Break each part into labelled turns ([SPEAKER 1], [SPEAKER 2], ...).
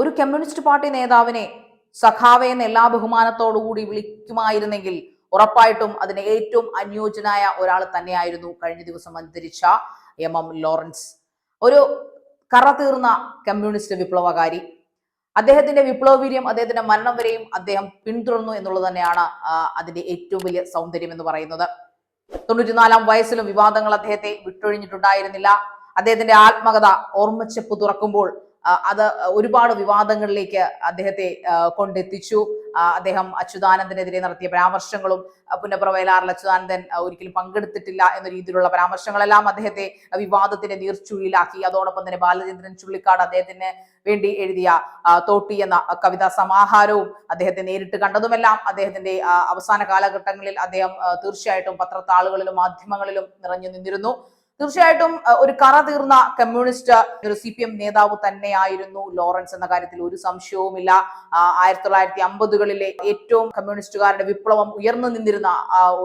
[SPEAKER 1] ഒരു communist party നേതാവിനെ സഖാവെ എന്ന എല്ലാ ബഹുമാനത്തോടുകൂടി വിളിക്കുമായിരുന്നെങ്കിൽ ഉറപ്പായിട്ടും അതിന് ഏറ്റവും അനുയോജ്യനായ ഒരാൾ തന്നെയായിരുന്നു കഴിഞ്ഞ ദിവസം അന്തരിച്ച എം എം ലോറൻസ്. ഒരു കറ തീർന്ന കമ്മ്യൂണിസ്റ്റ് വിപ്ലവകാരി. അദ്ദേഹത്തിന്റെ വിപ്ലവവീര്യം അദ്ദേഹത്തിന്റെ മരണം വരെയും അദ്ദേഹം പിന്തുടർന്നു എന്നുള്ളത് തന്നെയാണ് അതിന്റെ ഏറ്റവും വലിയ സൗന്ദര്യം എന്ന് പറയുന്നത്. തൊണ്ണൂറ്റിനാലാം വയസ്സിലും വിവാദങ്ങൾ അദ്ദേഹത്തെ വിട്ടൊഴിഞ്ഞിട്ടുണ്ടായിരുന്നില്ല. അദ്ദേഹത്തിന്റെ ആത്മകഥ ഓർമ്മച്ചെപ്പ് തുറക്കുമ്പോൾ അത് ഒരുപാട് വിവാദങ്ങളിലേക്ക് അദ്ദേഹത്തെ കൊണ്ടെത്തിച്ചു. അദ്ദേഹം അച്യുതാനന്ദനെതിരെ നടത്തിയ പരാമർശങ്ങളും പുന്നപ്ര വയലാറിൽ അച്യുതാനന്ദൻ ഒരിക്കലും പങ്കെടുത്തിട്ടില്ല എന്ന രീതിയിലുള്ള പരാമർശങ്ങളെല്ലാം അദ്ദേഹത്തെ വിവാദത്തിന്റെ നീർച്ചുഴിയിലാക്കി. അതോടൊപ്പം തന്നെ ബാലചന്ദ്രൻ ചുള്ളിക്കാട് അദ്ദേഹത്തിന് വേണ്ടി എഴുതിയ തോട്ടി എന്ന കവിതാ സമാഹാരവും അദ്ദേഹത്തെ നേരിട്ട് കണ്ടതുമെല്ലാം അദ്ദേഹത്തിന്റെ അവസാന കാലഘട്ടങ്ങളിൽ അദ്ദേഹം തീർച്ചയായിട്ടും പത്രത്താളുകളിലും മാധ്യമങ്ങളിലും നിറഞ്ഞു നിന്നിരുന്നു. തീർച്ചയായിട്ടും ഒരു കറ തീർന്ന കമ്മ്യൂണിസ്റ്റ് ഒരു സി പി എം നേതാവ് തന്നെയായിരുന്നു ലോറൻസ് എന്ന കാര്യത്തിൽ ഒരു സംശയവുമില്ല. ആയിരത്തി തൊള്ളായിരത്തി അമ്പതുകളിലെ ഏറ്റവും കമ്മ്യൂണിസ്റ്റുകാരുടെ വിപ്ലവം ഉയർന്നു നിന്നിരുന്ന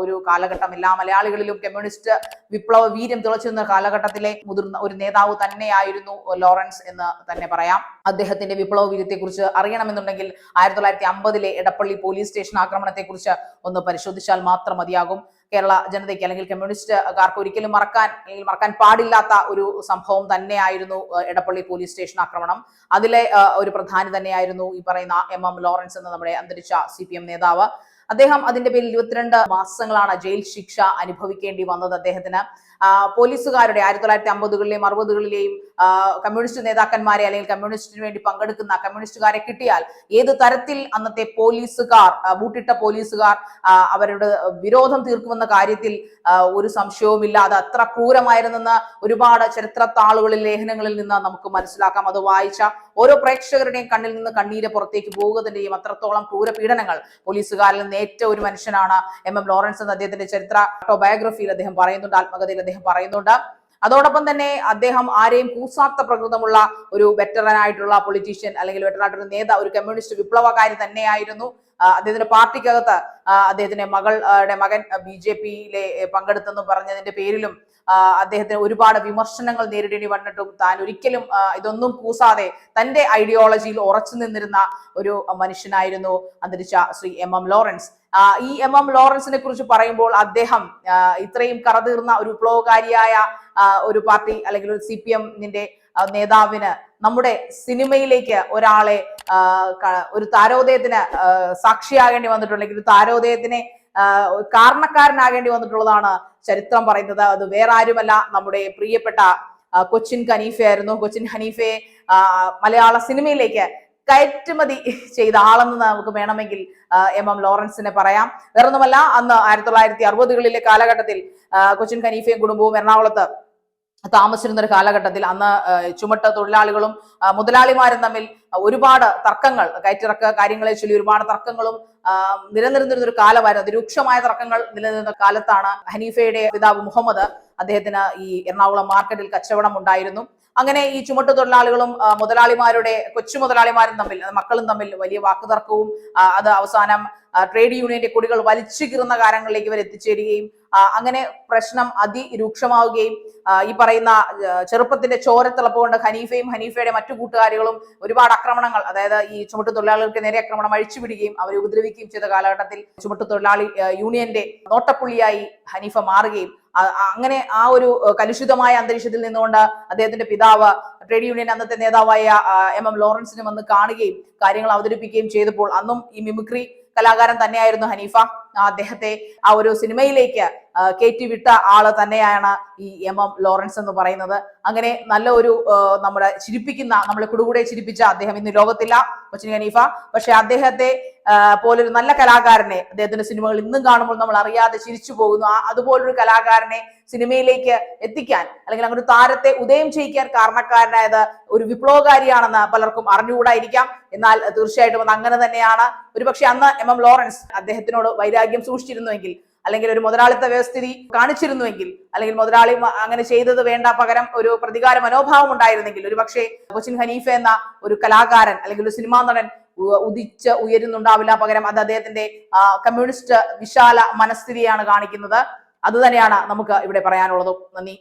[SPEAKER 1] ഒരു കാലഘട്ടം. എല്ലാ മലയാളികളിലും കമ്മ്യൂണിസ്റ്റ് വിപ്ലവ വീര്യം തിളച്ചു നിന്ന കാലഘട്ടത്തിലെ മുതിർന്ന ഒരു നേതാവ് തന്നെയായിരുന്നു ലോറൻസ് എന്ന് തന്നെ പറയാം. അദ്ദേഹത്തിന്റെ വിപ്ലവ വീര്യത്തെ കുറിച്ച് അറിയണമെന്നുണ്ടെങ്കിൽ ആയിരത്തി തൊള്ളായിരത്തി അമ്പതിലെ എടപ്പള്ളി പോലീസ് സ്റ്റേഷൻ ആക്രമണത്തെ കുറിച്ച് ഒന്ന് പരിശോധിച്ചാൽ മാത്രം മതിയാകും. കേരള ജനതയ്ക്ക് അല്ലെങ്കിൽ കമ്മ്യൂണിസ്റ്റുകാർക്ക് ഒരിക്കലും മറക്കാൻ അല്ലെങ്കിൽ മറക്കാൻ പാടില്ലാത്ത ഒരു സംഭവം തന്നെയായിരുന്നു എടപ്പള്ളി പോലീസ് സ്റ്റേഷൻ ആക്രമണം. അതിലെ ഒരു പ്രധാനി തന്നെയായിരുന്നു ഈ പറയുന്ന എം എം ലോറൻസ് എന്ന നമ്മുടെ അന്തരിച്ച സി പി എം നേതാവ്. അദ്ദേഹം അതിന്റെ പേരിൽ ഇരുപത്തിരണ്ട് മാസങ്ങളാണ് ജയിൽ ശിക്ഷ അനുഭവിക്കേണ്ടി വന്നത് അദ്ദേഹത്തിന്. പോലീസുകാരുടെ ആയിരത്തി തൊള്ളായിരത്തി അമ്പതുകളിലെയും അറുപതുകളിലെയും കമ്മ്യൂണിസ്റ്റ് നേതാക്കന്മാരെ അല്ലെങ്കിൽ കമ്മ്യൂണിസ്റ്റിന് വേണ്ടി പങ്കെടുക്കുന്ന കമ്മ്യൂണിസ്റ്റുകാരെ കിട്ടിയാൽ ഏത് തരത്തിൽ അന്നത്തെ പോലീസുകാർ ബൂട്ടിട്ട പോലീസുകാർ അവരുടെ വിരോധം തീർക്കുമെന്ന കാര്യത്തിൽ ഒരു സംശയവുമില്ല. അത് അത്ര ക്രൂരമായിരുന്നെന്ന് ഒരുപാട് ചരിത്ര താളുകളിൽ ലേഖനങ്ങളിൽ നിന്ന് നമുക്ക് മനസ്സിലാക്കാം. അത് വായിച്ച ഓരോ പ്രേക്ഷകരുടെയും കണ്ണിൽ നിന്ന് കണ്ണീര് പുറത്തേക്ക് തന്നെയും അത്രത്തോളം ക്രൂര പീഡനങ്ങൾ പോലീസുകാരിൽ നിന്ന് ഏറ്റ ഒരു മനുഷ്യനാണ് എം. എം. ലോറൻസ് എന്ന് അദ്ദേഹത്തിന്റെ ചരിത്ര ഓട്ടോബയോഗ്രഫിയിൽ അദ്ദേഹം പറയുന്നുണ്ട്. ആത്മകഥയിൽ അദ്ദേഹം പറയുന്നുണ്ട്. അതോടൊപ്പം തന്നെ അദ്ദേഹം ആരെയും കൂസാത്ത പ്രകൃതമുള്ള ഒരു വെറ്ററൻ ആയിട്ടുള്ള പൊളിറ്റീഷ്യൻ അല്ലെങ്കിൽ വെറ്ററൻ നേതാ ഒരു കമ്മ്യൂണിസ്റ്റ് വിപ്ലവകാരി തന്നെയായിരുന്നു. അദ്ദേഹത്തിന്റെ പാർട്ടിക്കകത്ത് അദ്ദേഹത്തിന്റെ മകളുടെ മകൻ ബി ജെ പിയിലെ പങ്കെടുത്തെന്ന് പറഞ്ഞതിന്റെ പേരിലും അദ്ദേഹത്തിന് ഒരുപാട് വിമർശനങ്ങൾ നേരിടേണ്ടി വന്നിട്ടും താൻ ഒരിക്കലും ഇതൊന്നും കൂസാതെ തന്റെ ഐഡിയോളജിയിൽ ഉറച്ചു നിന്നിരുന്ന ഒരു മനുഷ്യനായിരുന്നു അന്തരിച്ച ശ്രീ എം എം ലോറൻസ്. ഈ എം എം ലോറൻസിനെ കുറിച്ച് പറയുമ്പോൾ അദ്ദേഹം ഇത്രയും കറതീർന്ന ഒരു വിപ്ലവകാരിയായ ഒരു പാർട്ടി അല്ലെങ്കിൽ ഒരു സി പി എമ്മിന്റെ നേതാവിന് നമ്മുടെ സിനിമയിലേക്ക് ഒരാളെ ഒരു താരോദയത്തിന് സാക്ഷിയാകേണ്ടി വന്നിട്ടുണ്ടെങ്കിൽ ഒരു താരോദയത്തിനെ കാരണക്കാരനാകേണ്ടി വന്നിട്ടുള്ളതാണ് ചരിത്രം പറയുന്നത്. അത് വേറെ ആരുമല്ല നമ്മുടെ പ്രിയപ്പെട്ട കൊച്ചിൻ ഹനീഫയായിരുന്നു കൊച്ചിൻ ഹനീഫയെ മലയാള സിനിമയിലേക്ക് കയറ്റുമതി ചെയ്ത ആളെന്ന് നമുക്ക് വേണമെങ്കിൽ എം എം ലോറൻസിനെ പറയാം. വേറൊന്നുമല്ല അന്ന് ആയിരത്തി തൊള്ളായിരത്തി അറുപതുകളിലെ കാലഘട്ടത്തിൽ കൊച്ചിൻ ഖനീഫയും കുടുംബവും എറണാകുളത്ത് താമസിച്ചിരുന്ന ഒരു കാലഘട്ടത്തിൽ അന്ന് ചുമട്ട തൊഴിലാളികളും മുതലാളിമാരും തമ്മിൽ ഒരുപാട് തർക്കങ്ങൾ കയറ്റിറക്ക കാര്യങ്ങളെ ചൊല്ലി ഒരുപാട് തർക്കങ്ങളും നിലനിന്നിരുന്ന ഒരു കാലമായിരുന്നു. അതിരൂക്ഷമായ തർക്കങ്ങൾ നിലനിന്ന കാലത്താണ് ഹനീഫയുടെ പിതാവ് മുഹമ്മദ് അദ്ദേഹത്തിന് ഈ എറണാകുളം മാർക്കറ്റിൽ കച്ചവടം ഉണ്ടായിരുന്നു. അങ്ങനെ ഈ ചുമട്ട് തൊഴിലാളികളും മുതലാളിമാരുടെ കൊച്ചു മുതലാളിമാരും തമ്മിൽ മക്കളും തമ്മിൽ വലിയ വാക്കുതർക്കവും അത് അവസാനം ട്രേഡ് യൂണിയന്റെ കൊടികൾ വലിച്ചു കീറുന്ന കാര്യങ്ങളിലേക്ക് ഇവർ എത്തിച്ചേരുകയും അങ്ങനെ പ്രശ്നം അതിരൂക്ഷമാവുകയും ഈ പറയുന്ന ചെറുപ്പത്തിന്റെ ചോരത്തിളപ്പുകൊണ്ട് ഹനീഫയും ഹനീഫയുടെ മറ്റു കൂട്ടുകാരികളും ഒരുപാട് ആക്രമണങ്ങൾ അതായത് ഈ ചുമട്ടു തൊഴിലാളികൾക്ക് നേരെ ആക്രമണം അഴിച്ചുവിടുകയും അവരെ ഉപദ്രവിക്കുകയും ചെയ്ത കാലഘട്ടത്തിൽ ചുമട്ടു തൊഴിലാളി യൂണിയന്റെ നോട്ടപ്പുള്ളിയായി ഹനീഫ മാറുകയും അങ്ങനെ ആ ഒരു കലുഷിതമായ അന്തരീക്ഷത്തിൽ നിന്നുകൊണ്ട് അദ്ദേഹത്തിന്റെ പിതാവ് ട്രേഡ് യൂണിയൻ അന്നത്തെ നേതാവായ എം എം ലോറൻസിനെ വന്ന് കാണുകയും കാര്യങ്ങൾ അവതരിപ്പിക്കുകയും ചെയ്തപ്പോൾ അന്നും ഈ മിമിക്രി കലാകാരൻ തന്നെയായിരുന്നു ഹനീഫ. അദ്ദേഹത്തെ ആ ഒരു സിനിമയിലേക്ക് ആ, കയറ്റിവിട്ട ആൾ തന്നെയാണ് ഈ എം എം ലോറൻസ് എന്ന് പറയുന്നത്. അങ്ങനെ നല്ല ഒരു നമ്മുടെ ചിരിപ്പിക്കുന്ന നമ്മളെ കുടുകൂടെ ചിരിപ്പിച്ച അദ്ദേഹം ഇന്ന് ലോകത്തില്ല കൊച്ചിൻ ഖനീഫ. പക്ഷെ അദ്ദേഹത്തെ പോലൊരു നല്ല കലാകാരനെ അദ്ദേഹത്തിന്റെ സിനിമകൾ ഇന്നും കാണുമ്പോൾ നമ്മൾ അറിയാതെ ചിരിച്ചു പോകുന്നു. അതുപോലൊരു കലാകാരനെ സിനിമയിലേക്ക് എത്തിക്കാൻ അല്ലെങ്കിൽ അങ്ങനെ താരത്തെ ഉദയം ചെയ്യിക്കാൻ കാരണക്കാരനായത് ഒരു വിപ്ലവകാരിയാണെന്ന് പലർക്കും അറിഞ്ഞുകൂടായിരിക്കാം. എന്നാൽ തീർച്ചയായിട്ടും അത് അങ്ങനെ തന്നെയാണ്. ഒരുപക്ഷെ അന്ന് എം എം ലോറൻസ് അദ്ദേഹത്തിനോട് വൈരാഗ്യം സൂക്ഷിച്ചിരുന്നുവെങ്കിൽ അല്ലെങ്കിൽ ഒരു മുതലാളിത്ത വ്യവസ്ഥിതി കാണിച്ചിരുന്നുവെങ്കിൽ അല്ലെങ്കിൽ മുതലാളി അങ്ങനെ ചെയ്തത് വേണ്ട പകരം ഒരു പ്രതികാര മനോഭാവം ഉണ്ടായിരുന്നെങ്കിൽ ഒരു പക്ഷേ കൊച്ചിൻ ഹനീഫ എന്ന ഒരു കലാകാരൻ അല്ലെങ്കിൽ ഒരു സിനിമാ നടൻ ഉദിച്ച് ഉയരുന്നുണ്ടാവില്ല പകരം അത് അദ്ദേഹത്തിന്റെ കമ്മ്യൂണിസ്റ്റ് വിശാല മനസ്ഥിതിയാണ് കാണിക്കുന്നത്. അത് തന്നെയാണ് നമുക്ക് ഇവിടെ പറയാനുള്ളതും. നന്ദി.